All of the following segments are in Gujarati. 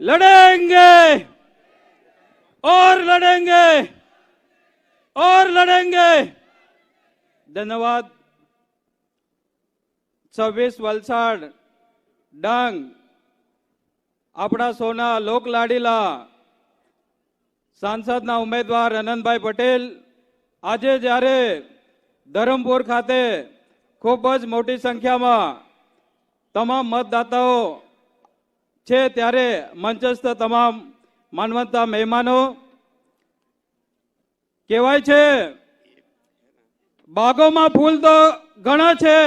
लड़ेंगे और लड़ेंगे और लड़ेंगे धन्यवाद છવ્વીસ વલસાડ ડાંગ આપણા સોના લોકલાડીલા સાંસદના ઉમેદવાર અનંતભાઈ પટેલ આજે જ્યારે ધરમપુર ખાતે ખૂબ જ મોટી સંખ્યામાં તમામ મતદાતાઓ છે ત્યારે મંચસ્થ તમામ માનવતા મહેમાનો. કહેવાય છે, બાગોમાં ફૂલ તો ઘણા છે,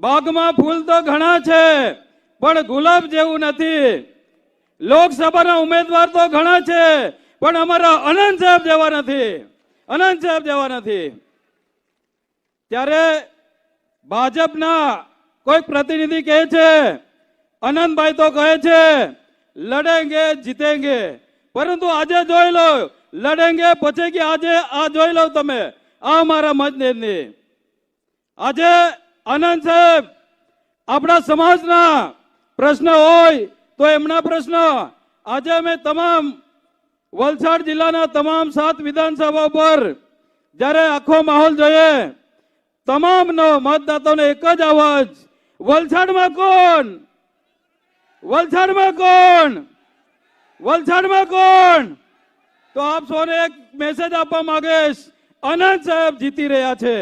બાગમાં ફૂલ તો ઘણા છે, પણ ગુલાબ જેવું નથી. લોકસભાના ઉમેદવાર તો ઘણા છે, પણ અમારા અનંત સાહેબ જેવા નથી, અનંત સાહેબ જેવા નથી. ત્યારે ભાજપના કોઈક પ્રતિનિધિ કહે છે, અનંતભાઈ તો કહે છે, લડેંગે, જીતેંગે. પરંતુ આજે જોઈ લો, લડેંગે પછી કે આજે આ જોઈ લો તમે, આ મારા મતની આજે આનંદ સાહેબ, આપણા સમાજના પ્રશ્ન હોય તો એમના પ્રશ્ન. આજે અમે તમામ વલસાડ જિલ્લાના તમામ સાત વિધાનસભા પર જ્યારે આખો માહોલ જોઈએ, તમામનો મતદાતાનો એક જ અવાજ વલસાડમાં કોણ? વલસાડમાં કોણ? વલસાડમાં કોણ? તો આપ સૌને એક મેસેજ આપવા માંગેશ. અનંત સાહેબ જીતી રહ્યા છે.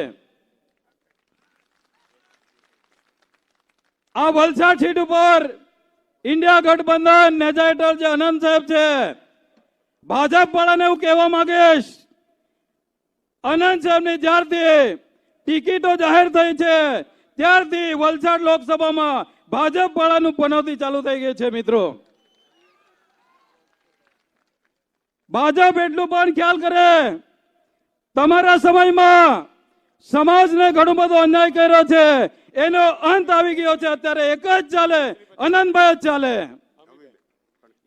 આ વલસાડ સીટ ઉપર ઇન્ડિયા ગઠબંધન હેઠળ જે અનંત સાહેબ છે. ભાજપ વાળાને હું કહેવા માંગીશ. અનંત સાહેબની જ્યારથી ટિકિટો જાહેર થઈ છે ત્યારથી વલસાડ લોકસભામાં ભાજપ વાળાનું પનોતી ચાલુ થઈ ગઈ છે, મિત્રો. ભાજપ એટલું પણ ખ્યાલ કરે, તમારા સમયમાં સમાજને ઘણો બધો અન્યાય કર્યો છે, એનો અંત આવી ગયો છે, અત્યારે એક જ ચાલે, અનંતભાઈ જ ચાલે.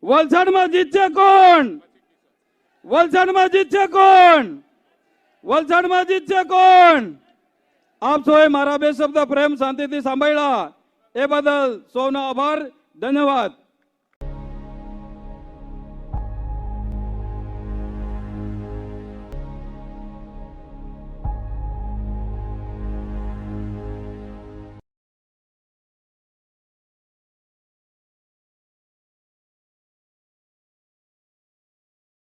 વલસાડમાં જીતશે કોણ? વલસાડમાં જીતશે કોણ? વલસાડમાં જીતશે કોણ? આપ સૌએ મારા બે શબ્દ પ્રેમ શાંતિથી સાંભળ્યા. એ બદલ સૌનો આભાર ધન્યવાદ.